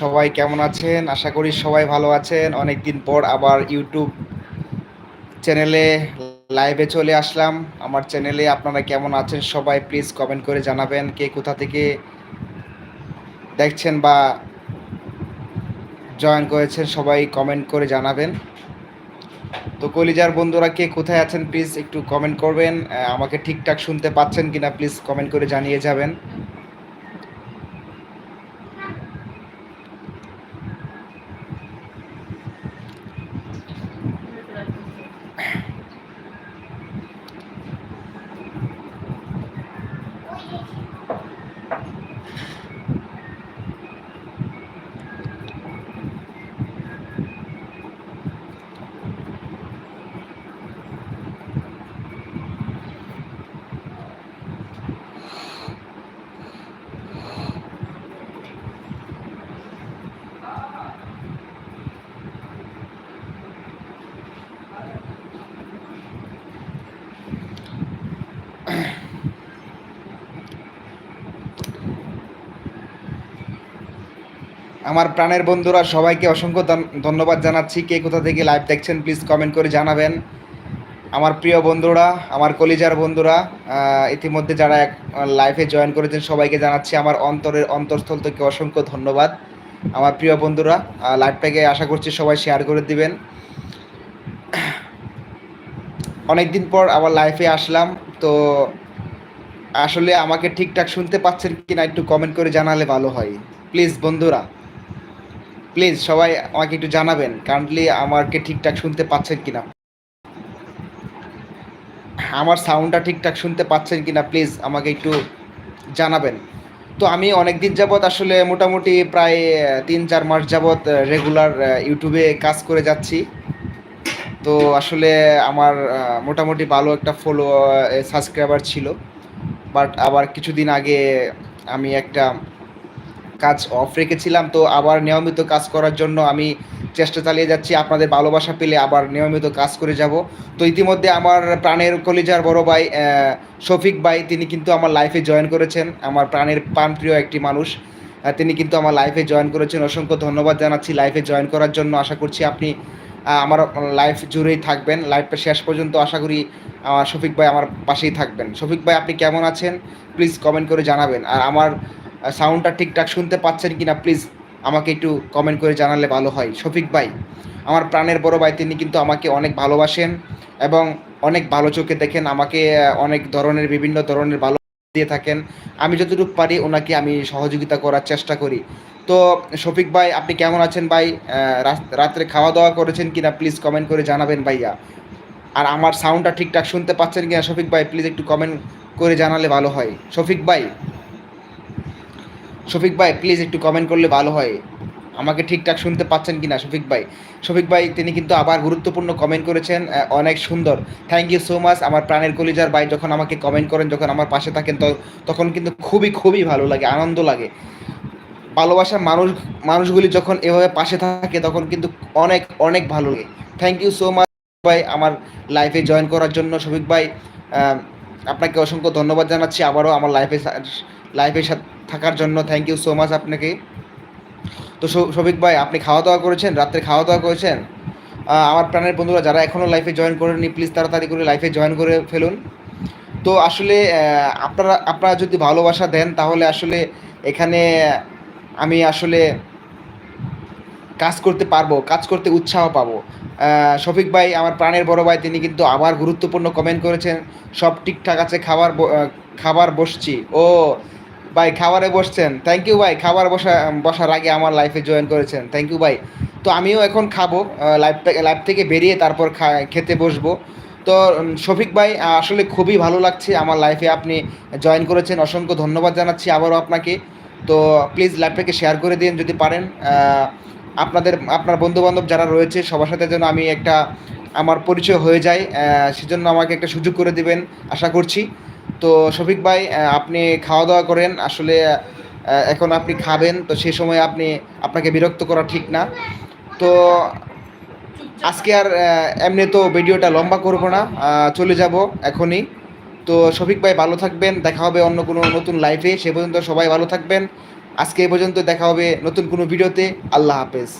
সবাই কেমন আছেন? আশা করি সবাই ভালো আছেন। অনেক দিন পর আবার ইউটিউব চ্যানেলে লাইভে চলে আসলাম। আমার চ্যানেলে আপনারা কেমন আছেন সবাই প্লিজ কমেন্ট করে জানাবেন কে কোথা থেকে দেখছেন বা জয়েন করেছেন সবাই কমেন্ট করে জানাবেন। তো কলিজার বন্ধুরা কে কোথায় আছেন প্লিজ একটু কমেন্ট করবেন। আমাকে ঠিকঠাক শুনতে পাচ্ছেন কিনা প্লিজ কমেন্ট করে জানিয়ে যাবেন। Yeah. আমার প্রাণের বন্ধুরা, সবাইকে অসংখ্য ধন্যবাদ জানাচ্ছি। কে কোথা থেকে লাইভ দেখছেন প্লিজ কমেন্ট করে জানাবেন। আমার প্রিয় বন্ধুরা, আমার কলিজার বন্ধুরা ইতিমধ্যে যারা এক লাইভে জয়েন করেছেন, সবাইকে জানাচ্ছি আমার অন্তরের অন্তরস্থল থেকে অসংখ্য ধন্যবাদ। আমার প্রিয় বন্ধুরা লাইভটাকে আশা করছি সবাই শেয়ার করে দিবেন। অনেকদিন পর আবার লাইফে আসলাম, তো আসলে আমাকে ঠিকঠাক শুনতে পাচ্ছেন কিনা একটু কমেন্ট করে জানালে ভালো হয়। প্লিজ বন্ধুরা প্লিজ সবাই আমাকে একটু জানাবেন কারেন্টলি আমাকে ঠিকঠাক শুনতে পাচ্ছেন কিনা। আমার সাউন্ডটা ঠিকঠাক শুনতে পাচ্ছেন কিনা, প্লিজ আমাকে একটু জানাবেন। তো আমি অনেক দিন যাবৎ আসলে মোটামুটি প্রায় তিন চার মাস যাবৎ রেগুলার ইউটিউবে কাজ করে যাচ্ছি। তো আসলে আমার মোটামুটি ভালো একটা ফলো সাবস্ক্রাইবার ছিল। বাট আবার কিছুদিন আগে আমি একটা কাজ অফ রেখেছিলাম, তো আবার নিয়মিত কাজ করার জন্য আমি চেষ্টা চালিয়ে যাচ্ছি। আপনাদের ভালোবাসা পেলে আবার নিয়মিত কাজ করে যাব। তো ইতিমধ্যে আমার প্রাণের কলিজার বড় ভাই শফিক ভাই, তিনি কিন্তু আমার লাইফে জয়েন করেছেন। আমার প্রাণের প্রাণপ্রিয় একটি মানুষ। তিনি কিন্তু আমার লাইফে জয়েন করেছেন। অসংখ্য ধন্যবাদ জানাচ্ছি লাইফে জয়েন করার জন্য। আশা করছি আপনি আমার লাইফ জুড়েই থাকবেন। লাইফটা শেষ পর্যন্ত আশা করি শফিক ভাই আমার পাশেই থাকবেন। শফিক ভাই, আপনি কেমন আছেন? প্লিজ কমেন্ট করে জানাবেন। আর আমার সাউন্ডটা ঠিকঠাক শুনতে পাচ্ছেন কি না প্লিজ আমাকে একটু কমেন্ট করে জানালে ভালো হয়। শফিক ভাই, আমার প্রাণের বড় ভাই, তিনি কিন্তু আমাকে অনেক ভালোবাসেন এবং অনেক ভালো চোখে দেখেন, আমাকে অনেক ধরনের, বিভিন্ন ধরনের ভালো দিয়ে থাকেন। আমি যতটুকু পারি ওনাকে আমি সহযোগিতা করার চেষ্টা করি। তো শফিক ভাই, আপনি কেমন আছেন ভাই? রাত- রাত্রে খাওয়া দাওয়া করেছেন কিনা প্লিজ কমেন্ট করে জানাবেন ভাইয়া। আর আমার সাউন্ডটা ঠিকঠাক শুনতে পাচ্ছেন কিনা, শফিক ভাই প্লিজ একটু কমেন্ট করে জানালে ভালো হয়। শফিক ভাই শফিক ভাই প্লিজ একটু কমেন্ট করলে ভালো হয়। আমাকে ঠিকঠাক শুনতে পাচ্ছেন কিনা শফিক ভাই? শফিক ভাই, তিনি কিন্তু আবার গুরুত্বপূর্ণ কমেন্ট করেছেন অনেক সুন্দর। থ্যাংক ইউ সো মাচ আমার প্রাণের কলিজার ভাই যখন আমাকে কমেন্ট করেন, যখন আমার পাশে থাকেন তখন কিন্তু খুবই খুবই ভালো লাগে, আনন্দ লাগে। ভালোবাসার মানুষ, মানুষগুলি যখন এভাবে পাশে থাকে, তখন কিন্তু অনেক অনেক ভালো লাগে। থ্যাংক ইউ সো মাচ ভাই, আমার লাইফে জয়েন করার জন্য। শফিক ভাই আপনাকে অসংখ্য ধন্যবাদ জানাচ্ছি। আবারও আমার লাইফে লাইফে থাকার জন্য থ্যাংক ইউ সো মাচ আপনাকে। তো শফিক ভাই, আপনি খাওয়া দাওয়া করেছেন? রাত্রে খাওয়া দাওয়া করেছেন আমার প্রাণের বন্ধুরা, যারা এখনও লাইফে জয়েন করেননি প্লিজ তাড়াতাড়ি করে লাইফে জয়েন করে ফেলুন। তো আসলে আপনারা আপনারা যদি ভালোবাসা দেন, তাহলে আসলে এখানে আমি আসলে কাজ করতে পারব, কাজ করতে উৎসাহ পাবো। শফিক ভাই, আমার প্রাণের বড় ভাই, তিনি কিন্তু আবার গুরুত্বপূর্ণ কমেন্ট করেছেন, সব ঠিকঠাক আছে, খাবার খাবার বসছি। ও ভাই, খাবারে বসছেন। থ্যাংক ইউ ভাই, খাবার বসা, বসার আগে আমার লাইফে জয়েন করেছেন। থ্যাংক ইউ ভাই। তো আমিও এখন খাব লাইফ লাইফ থেকে বেরিয়ে তারপর খেতে বসবো। তো শফিক ভাই আসলে খুবই ভালো লাগছে আমার লাইফে আপনি জয়েন করেছেন। অসংখ্য ধন্যবাদ জানাচ্ছি আবারও আপনাকে। তো প্লিজ লাইভটাকে শেয়ার করে দিন যদি পারেন। আপনাদের, আপনার বন্ধু বান্ধব যারা রয়েছে, সবার সাথে যেন আমি একটা, আমার পরিচয় হয়ে যায়। সেজন্য আমাকে একটা সুযোগ করে দিবেন, আশা করছি। তো শফিক ভাই আপনি খাওয়া দাওয়া করেন। আসলে এখন আপনি খাবেন, তো সেই সময় আপনি, আপনাকে বিরক্ত করা ঠিক না। তো আজকে আর এমনি তো ভিডিওটা লম্বা করব না চলে যাব এখনই। তো শফিক ভাই, ভালো থাকবেন। দেখা হবে অন্য কোনো নতুন লাইফে সে পর্যন্ত সবাই ভালো থাকবেন। আজকে এ পর্যন্ত দেখা হবে নতুন কোনো ভিডিওতে আল্লাহ হাফেজ।